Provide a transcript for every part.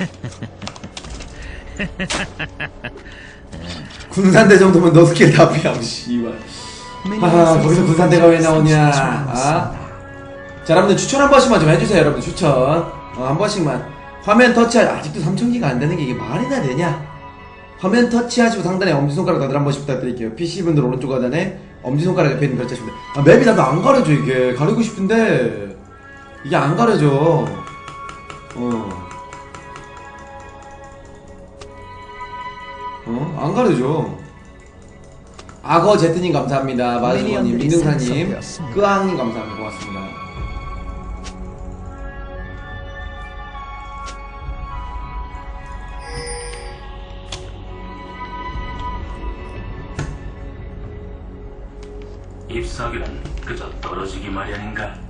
군산대 정도면 너 스킬 다 피하고 씨발. 아 거기서 군산대가 왜 나오냐? 아? 자 여러분들 추천 한 번씩만 좀 해주세요 여러분들 추천. 어, 한 번씩만. 화면 터치하 아직도 3000기가 안 되는 게 이게 말이나 되냐? 화면 터치하시고 상단에 엄지손가락 다들 한 번씩 부탁드릴게요. PC분들 오른쪽 하단에 엄지손가락 옆에 있는 글자 싶은데 아, 맵이 나도 안 가려져 이게. 가리고 싶은데. 이게 안 가려져. 어 어? 안 가려져. 악어 제트님 감사합니다. 민능사님, 생성되었습니다. 끄앙님 감사합니다. 고맙습니다. 잎사귀는 그저 떨어지기 마련인가?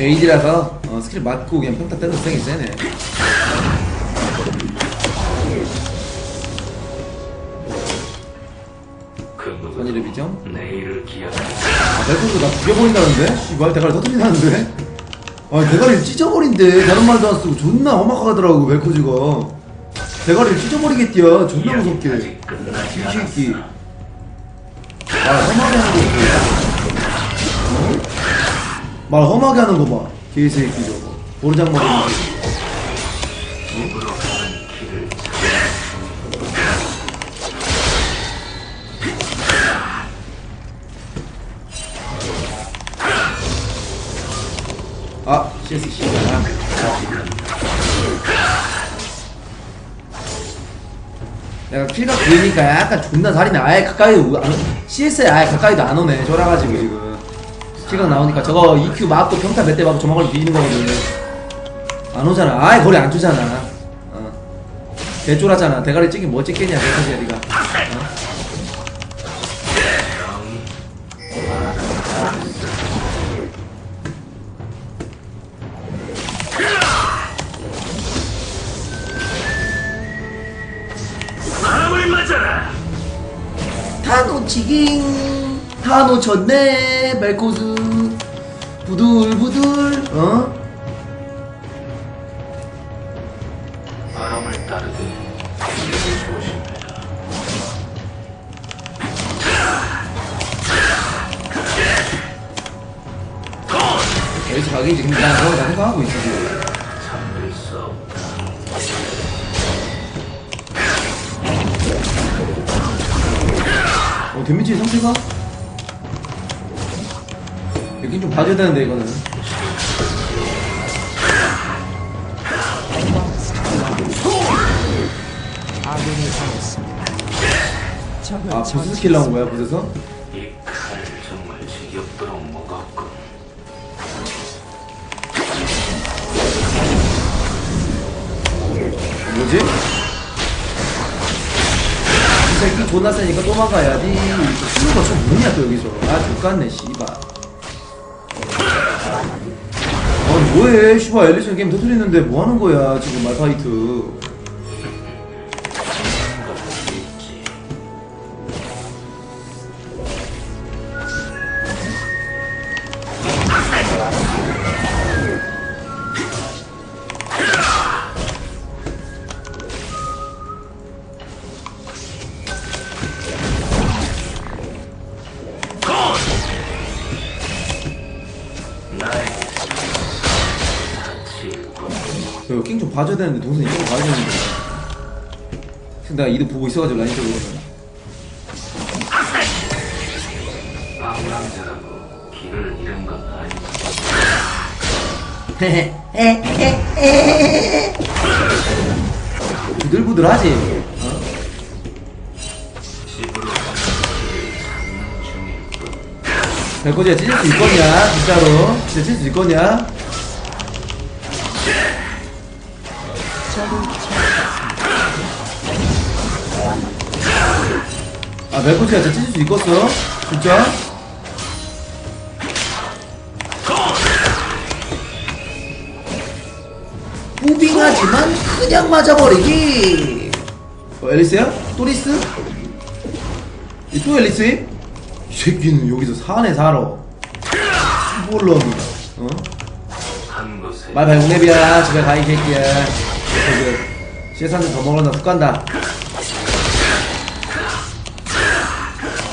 에이디라서 어, 스킬 맞고 그냥 평타 때려서 세게 세네. 내일을 기약한다. 아, 멜코도 나 죽여버린다는데? 씨발, 대가리 터뜨린다는데? 아, 대가리를 찢어버린대. 다른 말도 안 쓰고 존나 험악하더라고, 멜코즈가. 대가리를 찢어버리겠디야. 존나 무섭게. 이 새끼. 말 험하게 하는 거 봐. 개새끼 저거. 가는 길을 아, CS 씨. 아. 내가 킬각 보이니까 약간 존나 살이네. 아예 가까이, 오- 안, CS에 아예 가까이도 안 오네. 쫄아가지고 지금. 킬각 나오니까 저거 EQ 맞고 평타 몇 대 맞고 조막을 비비는 거거든. 안 오잖아. 아예 거리 안 주잖아. 어. 개쫄하잖아. 대가리 찍긴 뭐 찍겠냐, 그렇지, 니가. 어? 다 놓치긴 다 놓쳤네 멜코스 부들부들 어? 바람을 따르듯 길을 조심해라. 근데 난 그거 다 생각하고 있지 지금 잠들 수 없다. 어 데미지 상태가? 여긴 좀 봐줘야 되는데 이거는 아군이 당했습니다. 적을 아 부스 스킬 나온 거야 부스에서? 이칼 정말 지겹도록 무겁군. 뭐지? 이 새끼 존나 세니까 도망가야지 쓰는 거좀 뭐냐 또 여기서 아 X같네 씨발 뭐해 씨발 엘리션 게임 터트리는데 뭐하는 거야 지금 말파이트 되는데 동생 이거 봐야 되는데 지금 내가 이득 보고 있어가지고 라인 쪽으로 방랑자라고 길을 잃은 건 아니다. 부들부들하지 어? 집으로 가는 길을 찾는 중일 뿐. 백호지가 찢을 수 있겠냐 진짜로 진짜 찢을 수 있겠냐 아 백호지가 진짜 찢을 수 있겠어? 진짜? 무빙하지만 그냥 맞아버리기. 어 앨리스야? 또리스? 이또 앨리스임? 이 새끼는 여기서 사네 살아 시볼럼이다 어? 말발 웅랩이야. 집에 가이 새끼야. 저기 한잔 더 먹으려다 훅 간다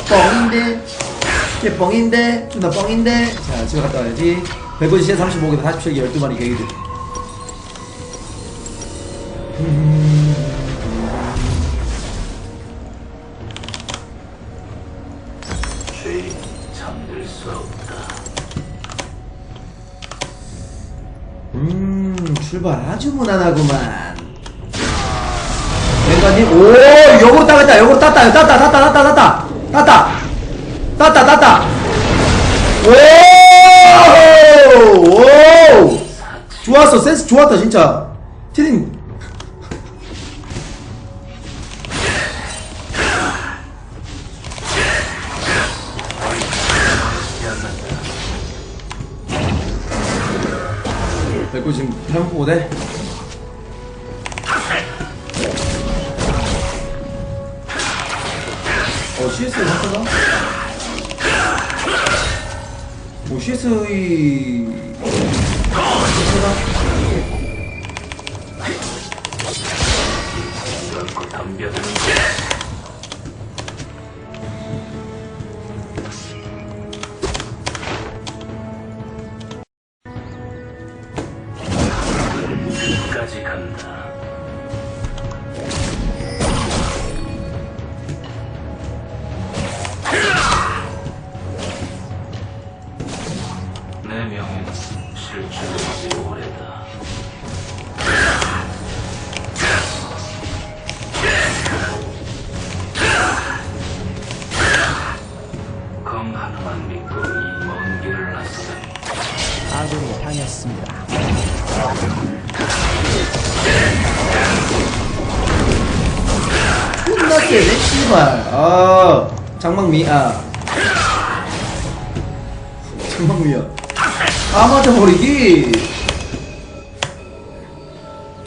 뻥인데 걔 뻥인데 존나 뻥인데. 자 집에 갔다 와야지. 150 CS 35개다. 47개 12마리 계기들. 죄인 잠들 수 없다. 음 출발 아주 무난하구만. 랭가님 오 역으로 따겠다 역으로 땄다 땄다 땄다 땄다 땄다 땄다 땄다 땄다 오! 오! 좋았어. 센스 좋았다 진짜. 티린 어, CS 했구나. 오, CS의. 했구나. 담벼는 아 장막미 아. 장막미야 아 맞아버리기.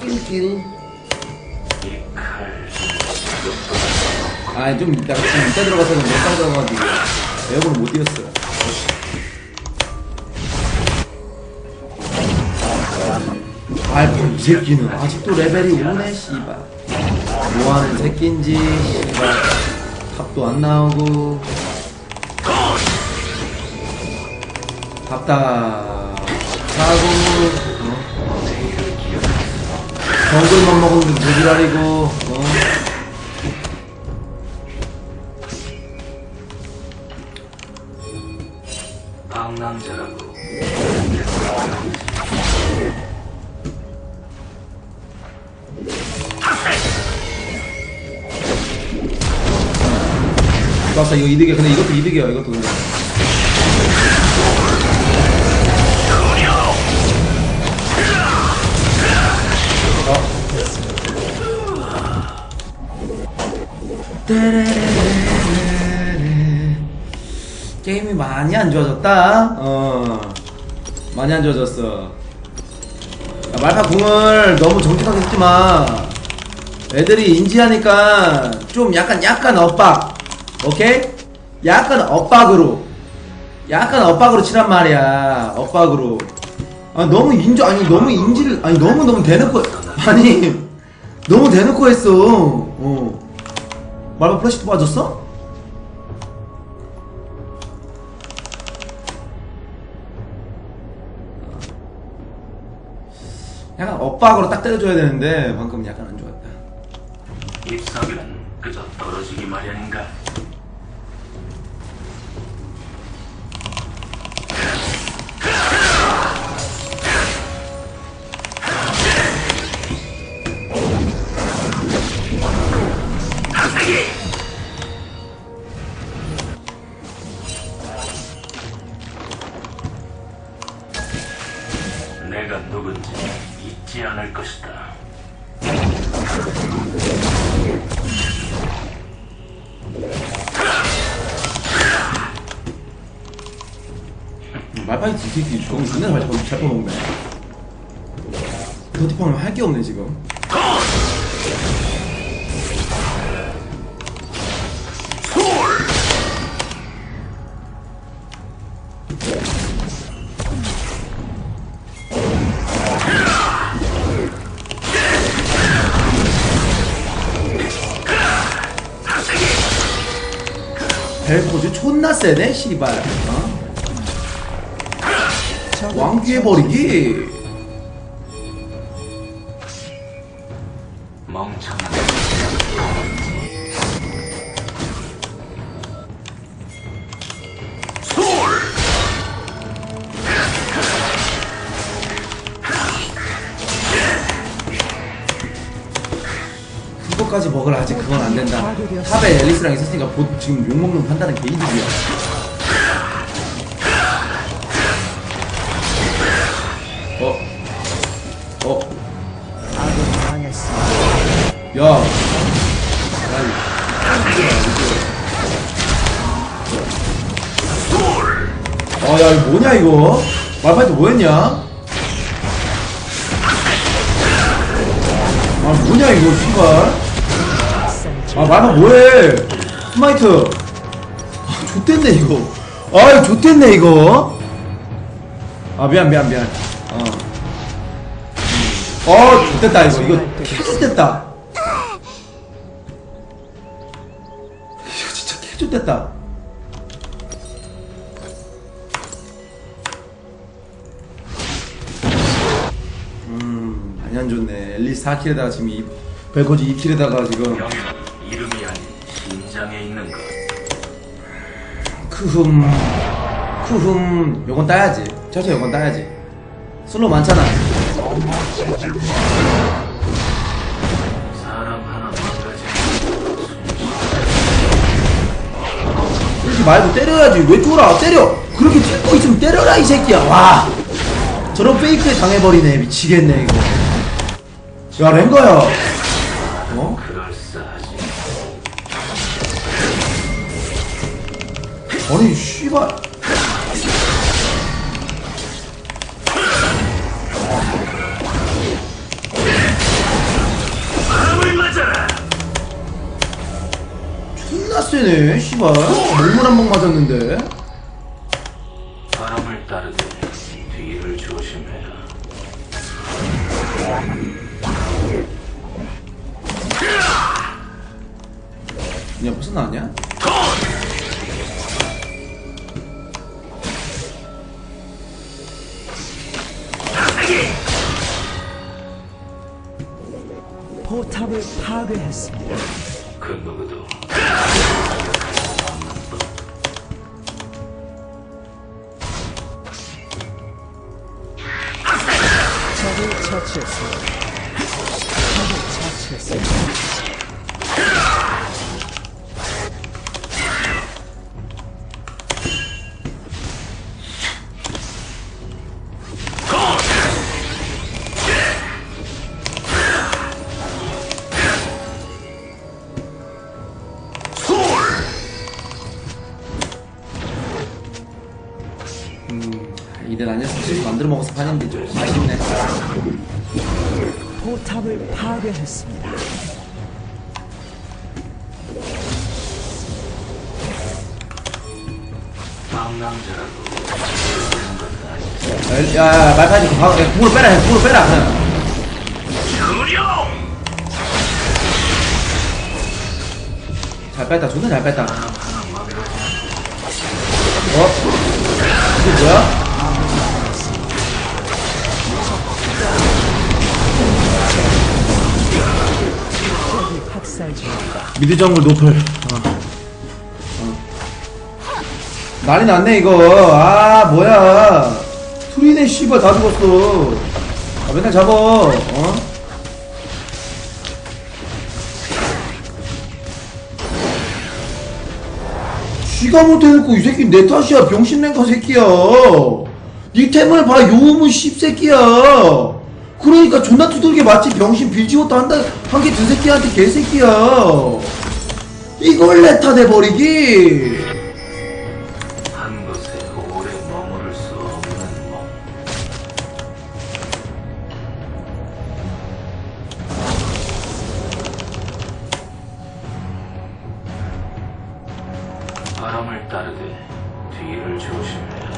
낄낄 아좀 이따 좀 이따 들어가서 몇방 들어가가지고 에어컨을 못 뛰었어 알파 이 새끼는 아직도 레벨이 오네 씨발 뭐하는 새끼인지 탑도 안 나오고 사고 어? 정글만 먹으면 어? 방랑자라고 맞다 이거 이득이야 근데 이것도 이득이야 이것도 근데. 게임이 많이 안 좋아졌다 어 많이 안 좋아졌어 야, 말파 궁을 너무 정직하게 했지만 애들이 인지하니까 좀 약간 약간 엇박 오케이? 약간 엇박으로 약간 엇박으로 치란 말이야 엇박으로 아 너무 인지 아니 너무 인지를 아니 너무 너무 대놓고 아니 너무 대놓고 했어 어 말파 플래시도 빠졌어? 약간 엇박으로 딱 때려줘야 되는데 방금 약간 안 좋았다 입사비는 그저 떨어지기 마련인가? 내가 누군지 잊지 않을 것이다. 말파이트 이 새끼 저건 존나 잘, 잘, 잘 퍼먹네 더티팡은 할게 없네 지금 벨코즈 존나 세네 씨발. 어? 왕귀해버리기. 그거까지 먹으라 하지 그건 탑에 앨리스랑 있었으니까 보, 지금 욕먹는 판단은 개이득이야 어? 어? 아군이 당했습니다. 야 아야 이거 뭐냐 이거 말파이트 뭐였냐 아 뭐냐 이거 씨발 아 말파 뭐해? 스마이트 아 좆됐네 이거. 아 좆됐네 이거. 아 미안 미안 미안. 어. 어, 좆됐다 이거. 이거 개좆됐다. 이거 진짜 개좆됐다. 음 많이 안 좋네. 앨리스 4킬에다가 지금 이 벨코지 2킬에다가 지금 심장에 있는 것. 크흠 크흠 요건 따야지. 저저 요건 따야지. 슬로 많잖아. 사람 하나 그러지 말고 때려야지. 왜 쫄아? 때려. 그렇게 찍고 있으면 때려라 이 새끼야. 와. 저런 페이크에 당해버리네. 미치겠네 이거. 야 랭거야 아니 씨발. 존나 세네 씨발 물물 한방 맞았는데 포탑을 파괴했습니다. 그 누구도 적을 처치했습니다. 적을 처치했습니다. 지금 만들어 먹어서 파는데 좀 아쉽네 포탑을 파괴했습니다. 아니지. 야야 말파이트 그방 공으로 빼라 해 공으로 빼라 그냥! 잘 뺐다 존나 잘 뺐다 어? 이게 뭐야? 미드 정글 노플. 어. 어. 난리 났네 이거. 아 뭐야. 투리네 씨발 다 죽었어. 아 맨날 잡어 어? 쥐가 못해놓고 이 새끼 내 탓이야 병신랭커 새끼야. 니 템을 봐 요음은 씹새끼야 그러니까 존나 두들겨 맞지 병신 빌지것도 한다 한개 든 새끼한테 개새끼야 이걸 내타 내버리기 한 곳에 오래 머무를 수 없는 몸. 바람을 따르되 뒤를 조심해라.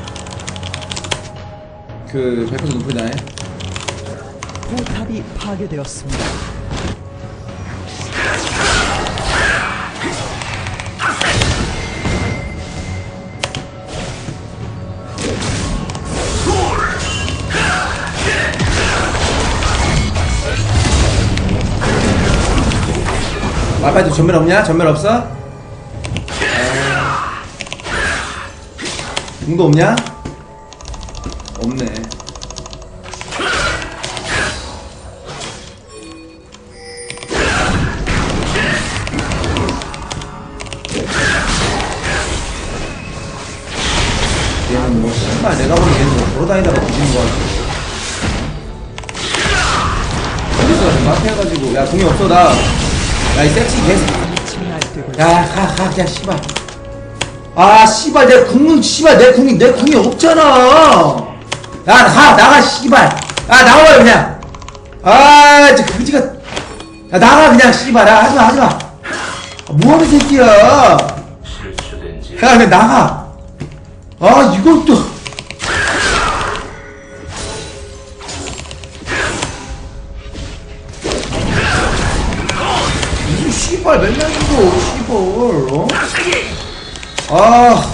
그100% 높이다네 포탑이 파괴되었습니다. 말파이트 전멸 없냐? 전멸 없어? 아... 궁도 없냐? 나 야 이 섹시 개새끼 빛이 날뛰고 있습니다. 야, 가, 가, 그냥 씨발. 아, 씨발, 내 궁은 씨발, 내 궁이 내 궁이 없잖아. 야, 가, 나가, 씨발. 아, 나와요 그냥. 아, 저 그지가. 야, 나가 그냥 씨발. 야, 하지 마, 하지 마. 아, 뭐하는 새끼야? 야, 그냥 나가. 아, 또. 씨발 맨날 이거 씨발 어? 아,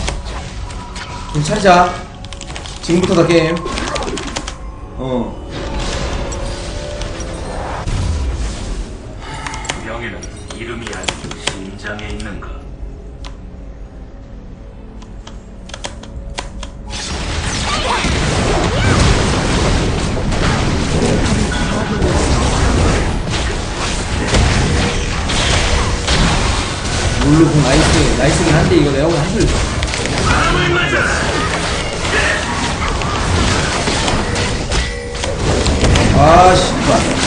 좀 차리자. 지금부터 다 게임. 어. 룰루공 나이스, 나이스긴 한데 이거 내가 보기 한줄. 아, 씨발.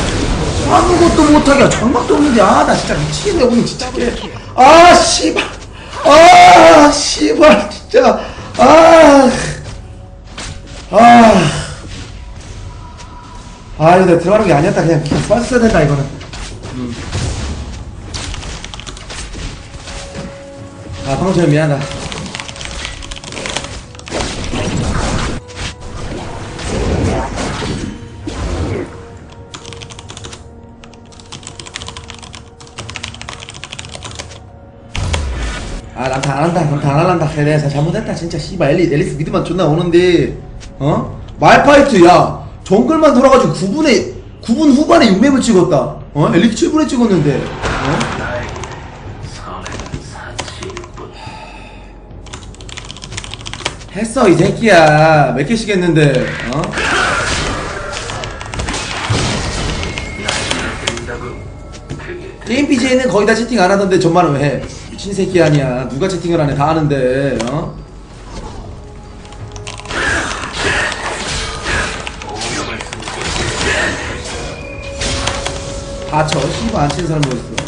아무것도 못하게 장막도 없는데 아 나 진짜 미치겠네 오늘 진짜 아 씨발 아 씨발 진짜 아아 아. 아 이거 내가 들어가는 게 아니었다 그냥 빠졌어야 된다 이거는 음. 아 방금 미안하다 아, 난다 안 한다. 그럼 다안 할란다. 그래, 내가 잘못했다. 진짜, 씨발. 앨리, 앨리스 미드만 존나 오는데, 어? 말파이트, 야. 정글만 돌아가지고 9분에, 9분 후반에 6맵을 찍었다. 어? 앨리스 7분에 찍었는데, 어? 했어, 이 새끼야. 몇 개씩 했는데, 어? 게임 BJ는 거의 다 채팅 안 하던데, 전말은 왜 해? 미친 새끼 아니야. 누가 채팅을 안 해? 다 하는데, 어? 오명을 쓰고 다 쳐. 씨발 안 치는 사람도 있어.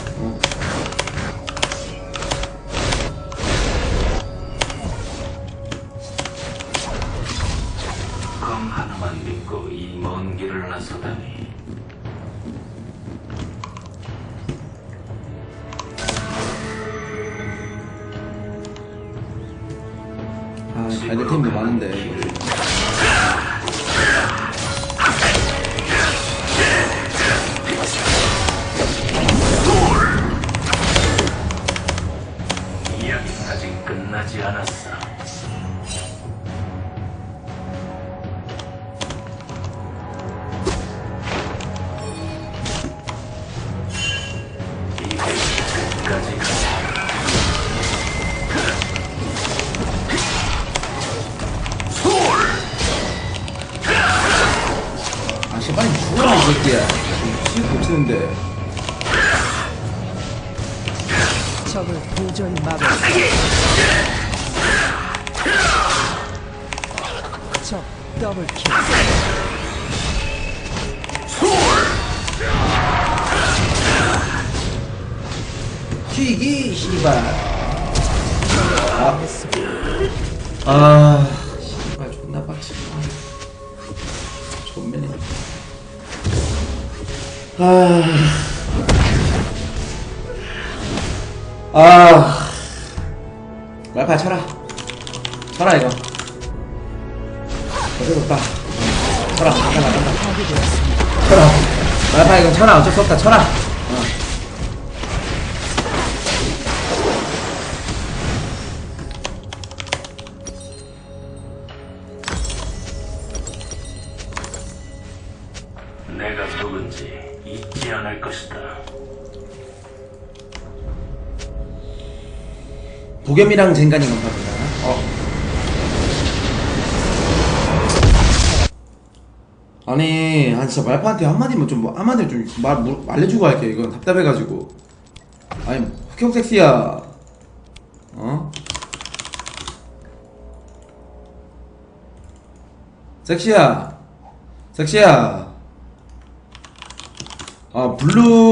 튀기 씨발 아, 아 씨발 존나 빡치네 존매네 아, 아, 말파 쳐라, 쳐라 이거. 어쩔 수 없다. 쳐라, 나간다. 쳐라. 말파 이거 쳐라, 어쩔 수 없다, 쳐라. 누군지 잊지 않을 것이다. 도겸이랑 젠간이 감사합니다. 어. 아니, 아 진짜 말파한테 한마디만 좀 뭐, 한마디 좀 말 뭐, 알려주고 할게. 이건 답답해가지고. 아니, 흑형 섹시야. 어? 섹시야. 섹시야. 아 블루